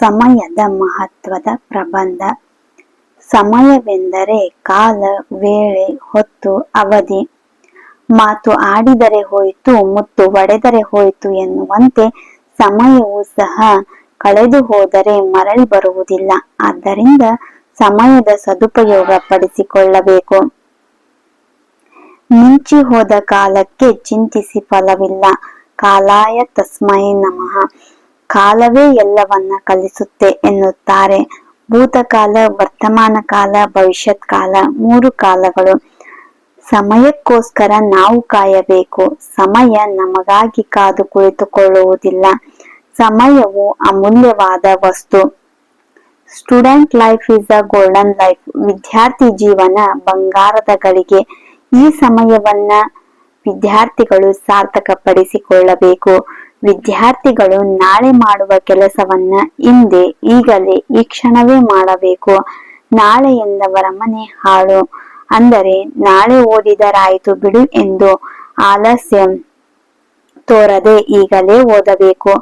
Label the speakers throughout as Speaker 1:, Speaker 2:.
Speaker 1: ಸಮಯದ ಮಹತ್ವದ ಪ್ರಬಂಧ. ಸಮಯವೆಂದರೆ ಕಾಲ, ವೇಳೆ, ಹೊತ್ತು, ಅವಧಿ. ಮಾತು ಆಡಿದರೆ ಹೋಯಿತು, ಮುತ್ತು ಒಡೆದರೆ ಹೋಯಿತು ಎನ್ನುವಂತೆ ಸಮಯವು ಸಹ ಕಳೆದು ಹೋದರೆ ಮರಳಿ ಬರುವುದಿಲ್ಲ. ಆದ್ದರಿಂದ ಸಮಯದ ಸದುಪಯೋಗ ಪಡಿಸಿಕೊಳ್ಳಬೇಕು ಮಿಂಚಿ ಹೋದ ಕಾಲಕ್ಕೆ ಚಿಂತಿಸಿ ಫಲವಿಲ್ಲ. ಕಾಲಾಯ ತಸ್ಮೈ ನಮಃ. ಕಾಲವೇ ಎಲ್ಲವನ್ನ ಕಲಿಸುತ್ತೆ ಎನ್ನುತ್ತಾರೆ. ಭೂತಕಾಲ, ವರ್ತಮಾನ ಕಾಲ, ಭವಿಷ್ಯತ್ ಕಾಲ, ಮೂರು ಕಾಲಗಳು. ಸಮಯಕ್ಕೋಸ್ಕರ ನಾವು ಕಾಯಬೇಕು. ಸಮಯ ನಮಗಾಗಿ ಕಾದು ಕುಳಿತುಕೊಳ್ಳುವುದಿಲ್ಲ. ಸಮಯವು ಅಮೂಲ್ಯವಾದ ವಸ್ತು. Student life is a golden life. ವಿದ್ಯಾರ್ಥಿ ಜೀವನ ಬಂಗಾರದ ಗಳಿಗೆ. ಈ ಸಮಯವನ್ನ ವಿದ್ಯಾರ್ಥಿಗಳು ಸಾರ್ಥಕಪಡಿಸಿಕೊಳ್ಳಬೇಕು. ವಿದ್ಯಾರ್ಥಿಗಳು ನಾಳೆ ಮಾಡುವ ಕೆಲಸವನ್ನ ಹಿಂದೆ ಈಗಲೇ ಈ ಕ್ಷಣವೇ ಮಾಡಬೇಕು. ನಾಳೆ ಎಂದವರ ಮನೆ ಹಾಳು. ಅಂದರೆ ನಾಳೆ ಓದಿದರಾಯಿತು ಬಿಡು ಎಂದು ಆಲಸ್ಯ ತೋರದೆ ಈಗಲೇ ಓದಬೇಕು.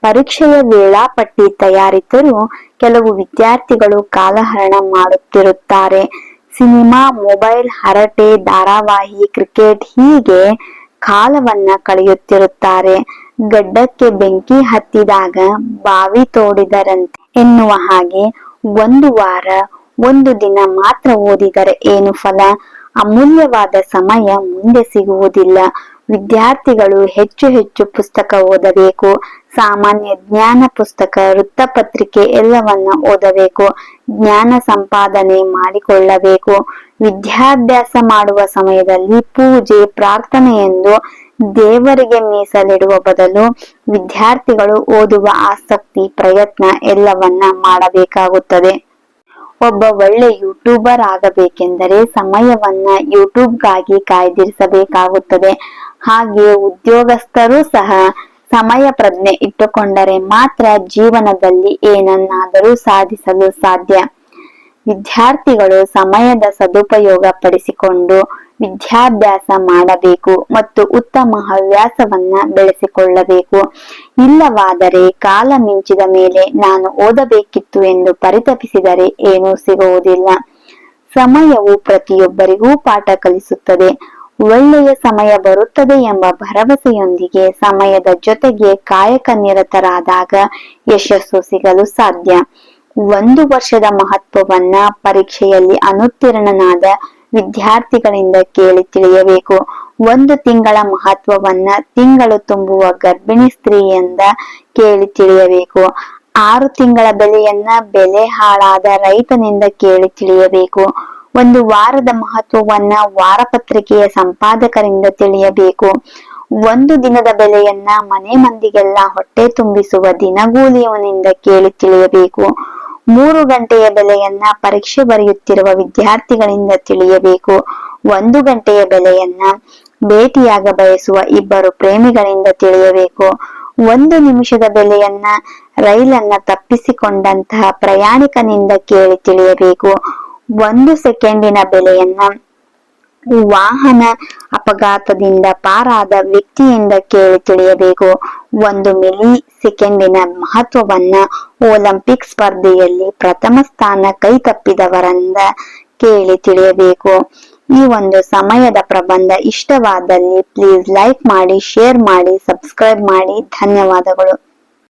Speaker 1: ಪರೀಕ್ಷೆಯ ವೇಳಾಪಟ್ಟಿ ತಯಾರಿದ್ದರೂ ಕೆಲವು ವಿದ್ಯಾರ್ಥಿಗಳು ಕಾಲಹರಣ ಮಾಡುತ್ತಿರುತ್ತಾರೆ. ಸಿನಿಮಾ, ಮೊಬೈಲ್ ಹರಟೆ, ಧಾರಾವಾಹಿ, ಕ್ರಿಕೆಟ್ ಹೀಗೆ ಕಾಲವನ್ನ ಕಳೆಯುತ್ತಿರುತ್ತಾರೆ. ಗಡ್ಡಕ್ಕೆ ಬೆಂಕಿ ಹತ್ತಿದಾಗ ಬಾವಿ ತೋಡಿದರಂತೆ ಎನ್ನುವ ಹಾಗೆ ಒಂದು ವಾರ, ಒಂದು ದಿನ ಮಾತ್ರ ಓದಿದರೆ ಏನು ಫಲ? ಅಮೂಲ್ಯವಾದ ಸಮಯ ಮುಂದೆ ಸಿಗುವುದಿಲ್ಲ. ವಿದ್ಯಾರ್ಥಿಗಳು ಹೆಚ್ಚು ಹೆಚ್ಚು ಪುಸ್ತಕ ಓದಬೇಕು. ಸಾಮಾನ್ಯ ಜ್ಞಾನ ಪುಸ್ತಕ, ವೃತ್ತಪತ್ರಿಕೆ ಎಲ್ಲವನ್ನ ಓದಬೇಕು. ಜ್ಞಾನ ಸಂಪಾದನೆ ಮಾಡಿಕೊಳ್ಳಬೇಕು. ವಿದ್ಯಾಭ್ಯಾಸ ಮಾಡುವ ಸಮಯದಲ್ಲಿ ಪೂಜೆ, ಪ್ರಾರ್ಥನೆ ಎಂದು ದೇವರಿಗೆ ಮೀಸಲಿಡುವ ಬದಲು ವಿದ್ಯಾರ್ಥಿಗಳು ಓದುವ ಆಸಕ್ತಿ, ಪ್ರಯತ್ನ ಎಲ್ಲವನ್ನ ಮಾಡಬೇಕಾಗುತ್ತದೆ. ಒಬ್ಬ ಒಳ್ಳೆ ಯೂಟ್ಯೂಬರ್ ಆಗಬೇಕೆಂದರೆ ಸಮಯವನ್ನ ಯೂಟ್ಯೂಬ್ಗಾಗಿ ಕಾಯ್ದಿರಿಸಬೇಕಾಗುತ್ತದೆ. ಹಾಗೆ ಉದ್ಯೋಗಸ್ಥರು ಸಹ ಸಮಯ ಪ್ರಜ್ಞೆ ಇಟ್ಟುಕೊಂಡರೆ ಮಾತ್ರ ಜೀವನದಲ್ಲಿ ಏನನ್ನಾದರೂ ಸಾಧಿಸಲು ಸಾಧ್ಯ. ವಿದ್ಯಾರ್ಥಿಗಳು ಸಮಯದ ಸದುಪಯೋಗ ಪಡಿಸಿಕೊಂಡು ವಿದ್ಯಾಭ್ಯಾಸ ಮಾಡಬೇಕು ಮತ್ತು ಉತ್ತಮ ಹವ್ಯಾಸವನ್ನ ಬೆಳೆಸಿಕೊಳ್ಳಬೇಕು. ಇಲ್ಲವಾದರೆ ಕಾಲ ಮಿಂಚಿದ ಮೇಲೆ ನಾನು ಓದಬೇಕಿತ್ತು ಎಂದು ಪರಿತಪಿಸಿದರೆ ಏನೂ ಸಿಗುವುದಿಲ್ಲ. ಸಮಯವು ಪ್ರತಿಯೊಬ್ಬರಿಗೂ ಪಾಠ ಕಲಿಸುತ್ತದೆ. ಒಳ್ಳೆಯ ಸಮಯ ಬರುತ್ತದೆ ಎಂಬ ಭರವಸೆಯೊಂದಿಗೆ ಸಮಯದ ಜೊತೆಗೆ ಕಾಯಕ ನಿರತರಾದಾಗ ಯಶಸ್ಸು ಸಿಗಲು ಸಾಧ್ಯ. ಒಂದು ವರ್ಷದ ಮಹತ್ವವನ್ನ ಪರೀಕ್ಷೆಯಲ್ಲಿ ಅನುತ್ತೀರ್ಣನಾದ ವಿದ್ಯಾರ್ಥಿಗಳಿಂದ ಕೇಳಿ ತಿಳಿಯಬೇಕು. ಒಂದು ತಿಂಗಳ ಮಹತ್ವವನ್ನ ತಿಂಗಳು ತುಂಬುವ ಗರ್ಭಿಣಿ ಸ್ತ್ರೀಯಿಂದ ಕೇಳಿ ತಿಳಿಯಬೇಕು. ಆರು ತಿಂಗಳ ಬೆಲೆಯನ್ನ ಬೆಲೆ ಹಾಳಾದ ರೈತನಿಂದ ಕೇಳಿ ತಿಳಿಯಬೇಕು. ಒಂದು ವಾರದ ಮಹತ್ವವನ್ನ ವಾರಪತ್ರಿಕೆಯ ಸಂಪಾದಕರಿಂದ ತಿಳಿಯಬೇಕು. ಒಂದು ದಿನದ ಬೆಲೆಯನ್ನ ಮನೆ ಮಂದಿಗೆಲ್ಲ ಹೊಟ್ಟೆ ತುಂಬಿಸುವ ದಿನಗೂಲಿಯವನಿಂದ ಕೇಳಿ ತಿಳಿಯಬೇಕು. ಮೂರು ಗಂಟೆಯ ಬೆಲೆಯನ್ನ ಪರೀಕ್ಷೆ ಬರೆಯುತ್ತಿರುವ ವಿದ್ಯಾರ್ಥಿಗಳಿಂದ ತಿಳಿಯಬೇಕು. ಒಂದು ಗಂಟೆಯ ಬೆಲೆಯನ್ನ ಭೇಟಿಯಾಗ ಬಯಸುವ ಇಬ್ಬರು ಪ್ರೇಮಿಗಳಿಂದ ತಿಳಿಯಬೇಕು. ಒಂದು ನಿಮಿಷದ ಬೆಲೆಯನ್ನ ರೈಲನ್ನ ತಪ್ಪಿಸಿಕೊಂಡಂತಹ ಪ್ರಯಾಣಿಕನಿಂದ ಕೇಳಿ ತಿಳಿಯಬೇಕು. ಒಂದು ಸೆಕೆಂಡಿನ ಬೆಲೆಯನ್ನ ವಾಹನ ಅಪಘಾತದಿಂದ ಪಾರಾದ ವ್ಯಕ್ತಿಯಿಂದ ಕೇಳಿ ತಿಳಿಯಬೇಕು. ಒಂದು ಮಿಲಿ ಸೆಕೆಂಡಿನ ಮಹತ್ವವನ್ನ ಒಲಿಂಪಿಕ್ ಸ್ಪರ್ಧೆಯಲ್ಲಿ ಪ್ರಥಮ ಸ್ಥಾನ ಕೈ ತಪ್ಪಿದವರಿಂದ ಕೇಳಿ ತಿಳಿಯಬೇಕು. ಈ ಒಂದು ಸಮಯದ ಪ್ರಬಂಧ ಇಷ್ಟವಾದಲ್ಲಿ ಪ್ಲೀಸ್ ಲೈಕ್ ಮಾಡಿ ಶೇರ್ ಮಾಡಿ ಸಬ್ಸ್ಕ್ರೈಬ್ ಮಾಡಿ. ಧನ್ಯವಾದಗಳು.